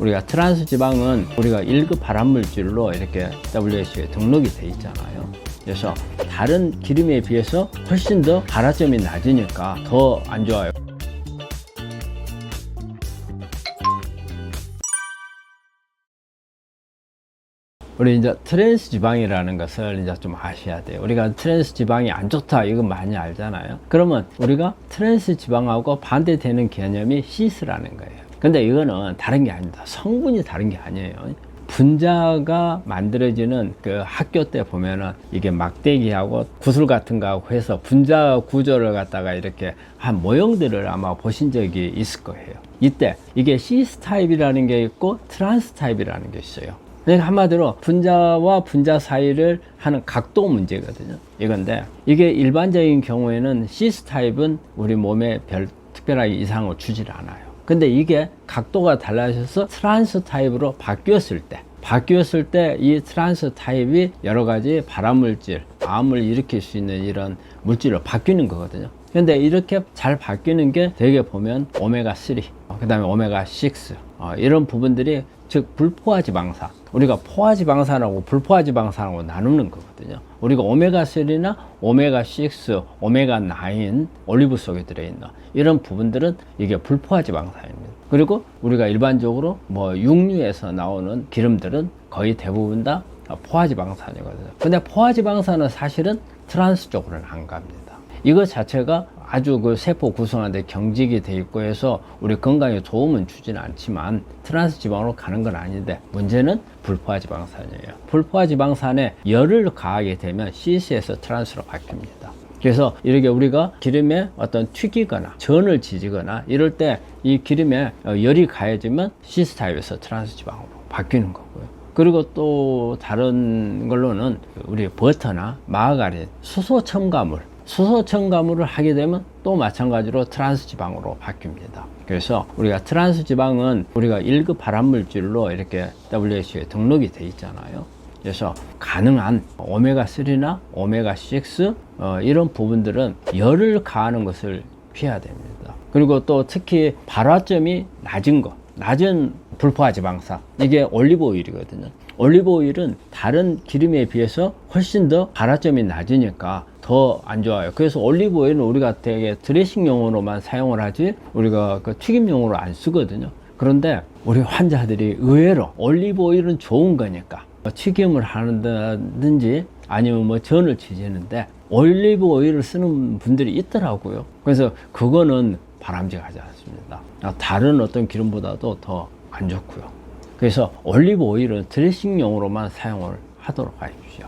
우리가 트란스 지방은 우리가 1급 발암물질로 이렇게 WHO에 등록이 돼 있잖아요. 그래서 다른 기름에 비해서 훨씬 더 발화점이 낮으니까 더 안 좋아요. 우리 이제 트랜스 지방이라는 것을 이제 좀 아셔야 돼요. 우리가 트랜스 지방이 안 좋다 이건 많이 알잖아요. 그러면 우리가 트랜스 지방하고 반대되는 개념이 시스라는 거예요. 근데 이거는 다른 게 아닙니다. 성분이 다른 게 아니에요. 분자가 만들어지는 그 학교 때 보면은 이게 막대기하고 구슬 같은 거하고 해서 분자 구조를 갖다가 이렇게 한 모형들을 아마 보신 적이 있을 거예요. 이때 이게 시스 타입이라는 게 있고 트란스 타입이라는 게 있어요. 그러니까 한마디로 분자와 분자 사이를 하는 각도 문제거든요. 이건데 이게 일반적인 경우에는 시스 타입은 우리 몸에 별 특별하게 이상을 주질 않아요. 근데 이게 각도가 달라져서 트란스 타입으로 바뀌었을 때 바뀌었을 때 이 트란스 타입이 여러 가지 발암물질, 암을 일으킬 수 있는 이런 물질로 바뀌는 거거든요. 근데 이렇게 잘 바뀌는 게 되게 보면 오메가3, 그 다음에 오메가6, 어, 이런 부분들이 즉 불포화 지방산 우리가 포화 지방산하고 불포화 지방산하고 나누는 거거든요 우리가 오메가3나 오메가6 오메가9 올리브 속에 들어있는 이런 부분들은 이게 불포화 지방산입니다. 그리고 우리가 일반적으로 뭐 육류에서 나오는 기름들은 거의 대부분 다 포화지방산이거든요. 근데 포화지방산은 사실은 트란스 쪽으로는 안 갑니다 이것 자체가 아주 그 세포 구성하는데 경직이 돼 있고 해서 우리 건강에 도움은 주지는 않지만 트란스 지방으로 가는 건 아닌데 문제는 불포화 지방산이에요. 불포화 지방산에 열을 가하게 되면 시스에서 트란스로 바뀝니다. 그래서 이렇게 우리가 기름에 어떤 튀기거나 전을 지지거나 이럴 때 이 기름에 열이 가해지면 시스 타입에서 트란스 지방으로 바뀌는 거고요. 그리고 또 다른 걸로는 우리 버터나 마가린, 수소 첨가물 수소 첨가물을 하게 되면 또 마찬가지로 트란스 지방으로 바뀝니다. 그래서 우리가 트란스 지방은 우리가 1급 발암물질로 이렇게 WHO에 등록이 돼 있잖아요. 그래서 가능한 오메가3나 오메가6 어, 이런 부분들은 열을 가하는 것을 피해야 됩니다. 그리고 또 특히 발화점이 낮은 것, 낮은 불포화 지방산 이게 올리브 오일이거든요. 올리브 오일은 다른 기름에 비해서 훨씬 더 발화점이 낮으니까 더 안 좋아요. 그래서 올리브 오일은 우리가 되게 드레싱용으로만 사용을 하지 우리가 그 튀김용으로 안 쓰거든요. 그런데 우리 환자들이 의외로 올리브 오일은 좋은 거니까 뭐 튀김을 하는다든지 아니면 뭐 전을 지지는데 올리브 오일을 쓰는 분들이 있더라고요. 그래서 그거는 바람직하지 않습니다. 다른 어떤 기름보다도 더 안 좋고요. 그래서 올리브 오일은 드레싱용으로만 사용을 하도록 하십시오.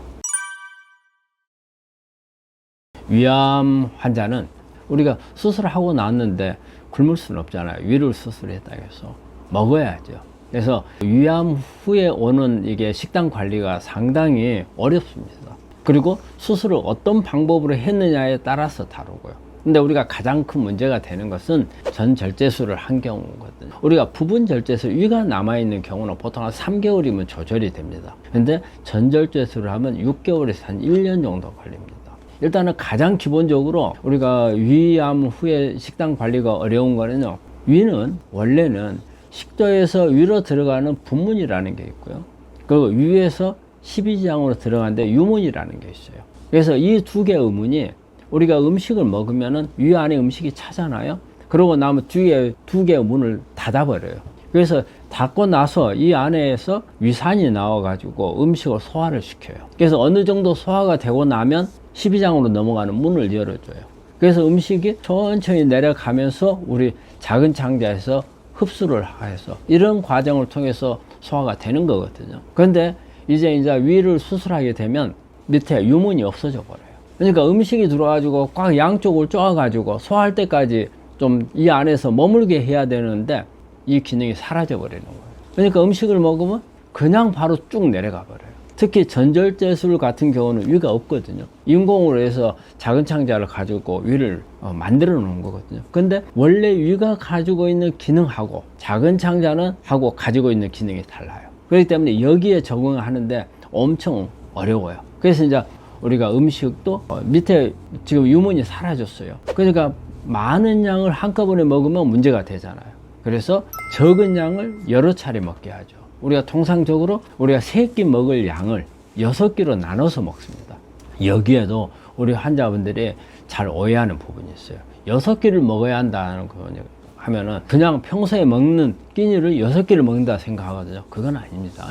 위암 환자는 우리가 수술하고 나왔는데 굶을 수는 없잖아요. 위를 수술했다 해서 먹어야죠. 그래서 위암 후에 오는 이게 식단 관리가 상당히 어렵습니다. 그리고 수술을 어떤 방법으로 했느냐에 따라서 다르고요. 근데 우리가 가장 큰 문제가 되는 것은 전 절제술을 한 경우거든요. 우리가 부분 절제술 위가 남아있는 경우는 보통 한 3개월이면 조절이 됩니다. 근데 전 절제술을 하면 6개월에서 한 1년 정도 걸립니다. 일단은 가장 기본적으로 우리가 위암 후에 식단 관리가 어려운 거는요. 위는 원래는 식도에서 위로 들어가는 분문이라는 게 있고요. 그리고 위에서 십이지장으로 들어가는데 유문이라는 게 있어요. 그래서 이 두 개의 의문이 우리가 음식을 먹으면은 위 안에 음식이 차잖아요. 그러고 나면 뒤에 두 개의 문을 닫아버려요. 그래서 닫고 나서 이 안에서 위산이 나와가지고 음식을 소화를 시켜요. 그래서 어느 정도 소화가 되고 나면 12장으로 넘어가는 문을 열어줘요. 그래서 음식이 천천히 내려가면서 우리 작은 창자에서 흡수를 해서 이런 과정을 통해서 소화가 되는 거거든요. 그런데 이제 이제 위를 수술하게 되면 밑에 유문이 없어져 버려요. 그러니까 음식이 들어와가지고 꽉 양쪽을 쪼아가지고 소화할 때까지 좀 이 안에서 머물게 해야 되는데 이 기능이 사라져 버리는 거예요. 그러니까 음식을 먹으면 그냥 바로 쭉 내려가 버려요. 특히 전절제술 같은 경우는 위가 없거든요. 인공으로 해서 작은 창자를 가지고 위를 어, 만들어 놓은 거거든요. 근데 원래 위가 가지고 있는 기능하고 작은 창자는 하고 가지고 있는 기능이 달라요. 그렇기 때문에 여기에 적응하는데 엄청 어려워요. 그래서 이제 우리가 음식도 어, 밑에 지금 유문이 사라졌어요. 그러니까 많은 양을 한꺼번에 먹으면 문제가 되잖아요. 그래서 적은 양을 여러 차례 먹게 하죠. 우리가 통상적으로 우리가 세 끼 먹을 양을 여섯 끼로 나눠서 먹습니다. 여기에도 우리 환자분들이 잘 오해하는 부분이 있어요. 여섯 끼를 먹어야 한다는 거 하면은 그냥 평소에 먹는 끼니를 여섯 끼를 먹는다 생각하거든요. 그건 아닙니다.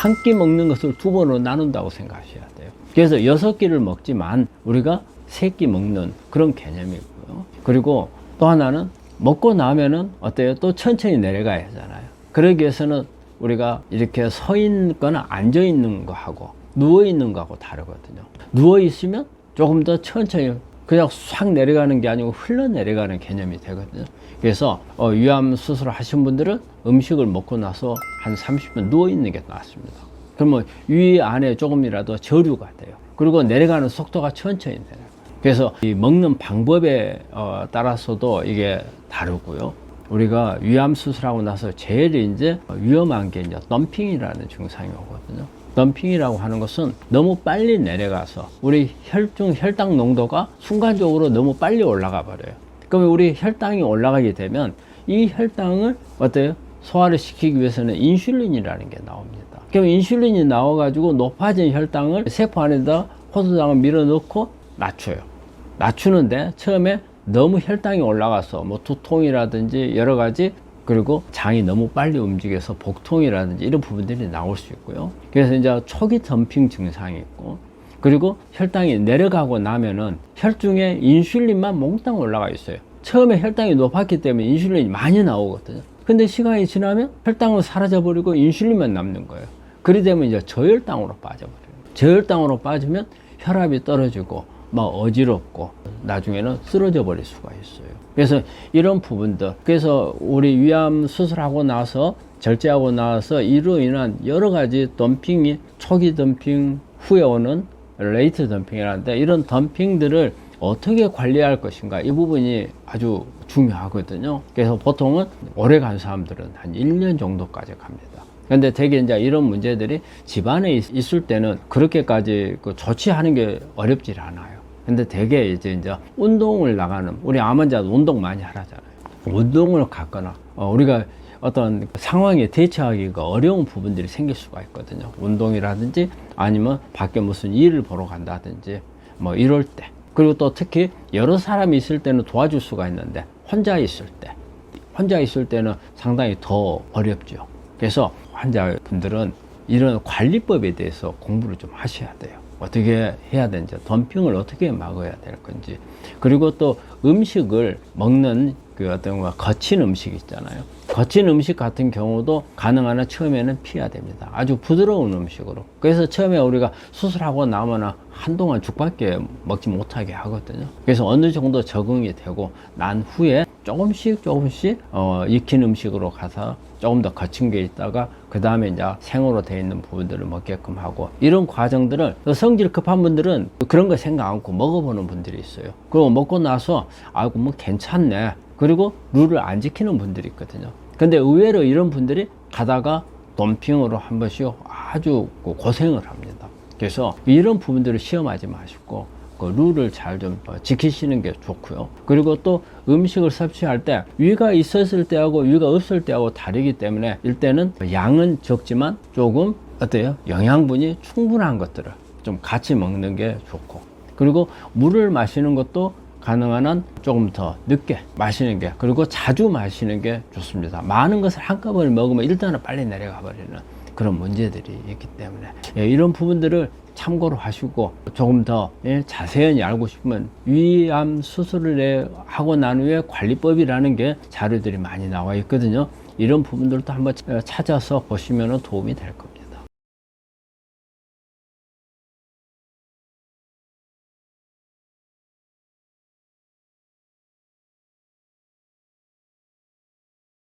한 끼 먹는 것을 두 번으로 나눈다고 생각하셔야 돼요. 그래서 여섯 끼를 먹지만 우리가 세 끼 먹는 그런 개념이고요. 그리고 또 하나는 먹고 나면은 어때요? 또 천천히 내려가야 하잖아요. 그러기 위해서는 우리가 이렇게 서 있거나 앉아 있는 거하고 누워 있는 거하고 다르거든요. 누워 있으면 조금 더 천천히 그냥 싹 내려가는 게 아니고 흘러 내려가는 개념이 되거든요. 그래서 어, 위암 수술을 하신 분들은 음식을 먹고 나서 한 30분 누워 있는 게 낫습니다. 그러면 위 안에 조금이라도 저류가 돼요. 그리고 내려가는 속도가 천천히 내려요. 그래서 이 먹는 방법에 어, 따라서도 이게 다르고요. 우리가 위암 수술하고 나서 제일 이제 위험한 게 이제 덤핑이라는 증상이 오거든요. 덤핑이라고 하는 것은 너무 빨리 내려가서 우리 혈중 혈당 농도가 순간적으로 너무 빨리 올라가 버려요. 그러면 우리 혈당이 올라가게 되면 이 혈당을 어때요? 소화를 시키기 위해서는 인슐린이라는 게 나옵니다. 그럼 인슐린이 나와가지고 높아진 혈당을 세포 안에다 포도당을 밀어넣고 낮춰요. 낮추는데 처음에 너무 혈당이 올라가서 뭐 두통이라든지 여러 가지 그리고 장이 너무 빨리 움직여서 복통이라든지 이런 부분들이 나올 수 있고요. 그래서 이제 초기 덤핑 증상이 있고 그리고 혈당이 내려가고 나면은 혈중에 인슐린만 몽땅 올라가 있어요. 처음에 혈당이 높았기 때문에 인슐린이 많이 나오거든요. 근데 시간이 지나면 혈당은 사라져버리고 인슐린만 남는 거예요. 그리 되면 이제 저혈당으로 빠져버려요. 저혈당으로 빠지면 혈압이 떨어지고 막 어지럽고 나중에는 쓰러져 버릴 수가 있어요. 그래서 이런 부분들 그래서 우리 위암 수술하고 나서 절제하고 나서 이로 인한 여러 가지 덤핑이 초기 덤핑 후에 오는 레이트 덤핑이라는데 이런 덤핑들을 어떻게 관리할 것인가 이 부분이 아주 중요하거든요. 그래서 보통은 오래 간 사람들은 한 1년 정도까지 갑니다. 근데 대개 이제 이런 문제들이 집안에 있- 있을 때는 그렇게까지 그 조치하는 게 어렵질 않아요. 근데 대개 이제 이제 운동을 나가는 우리 암 환자도 운동 많이 하라잖아요. 운동을 갔거나 어, 우리가 어떤 상황에 대처하기가 어려운 부분들이 생길 수가 있거든요. 운동이라든지 아니면 밖에 무슨 일을 보러 간다든지 뭐 이럴 때 그리고 또 특히 여러 사람이 있을 때는 도와줄 수가 있는데 혼자 있을 때 혼자 있을 때는 상당히 더 어렵죠. 그래서 환자분들은 이런 관리법에 대해서 공부를 좀 하셔야 돼요. 어떻게 해야 되는지, 덤핑을 어떻게 막아야 될 건지. 그리고 또 음식을 먹는 그 어떤 거 거친 음식 있잖아요. 거친 음식 같은 경우도 가능한 한 처음에는 피해야 됩니다. 아주 부드러운 음식으로. 그래서 처음에 우리가 수술하고 나면 한동안 죽밖에 먹지 못하게 하거든요. 그래서 어느 정도 적응이 되고 난 후에 조금씩 조금씩 어, 익힌 음식으로 가서 조금 더 거친 게 있다가 그 다음에 이제 생으로 되어 있는 부분들을 먹게끔 하고 이런 과정들을 성질 급한 분들은 그런 거 생각 않고 먹어보는 분들이 있어요. 그리고 먹고 나서 아이고 뭐 괜찮네. 그리고 룰을 안 지키는 분들이 있거든요. 근데 의외로 이런 분들이 가다가 덤핑으로 한 번씩 아주 그 고생을 합니다. 그래서 이런 부분들을 시험하지 마시고 그 룰을 잘 좀 지키시는 게 좋고요. 그리고 또 음식을 섭취할 때 위가 있었을 때하고 위가 없을 때하고 다르기 때문에 일단은 양은 적지만 조금 어때요? 영양분이 충분한 것들을 좀 같이 먹는 게 좋고 그리고 물을 마시는 것도 가능한 한 조금 더 늦게 마시는 게 그리고 자주 마시는 게 좋습니다. 많은 것을 한꺼번에 먹으면 일단은 빨리 내려가 버리는 그런 문제들이 있기 때문에 예, 이런 부분들을 참고로 하시고 조금 더 예, 자세히 알고 싶으면 위암 수술을 해- 하고 난 후에 관리법이라는 게 자료들이 많이 나와 있거든요. 이런 부분들도 한번 찾아서 보시면 도움이 될 겁니다.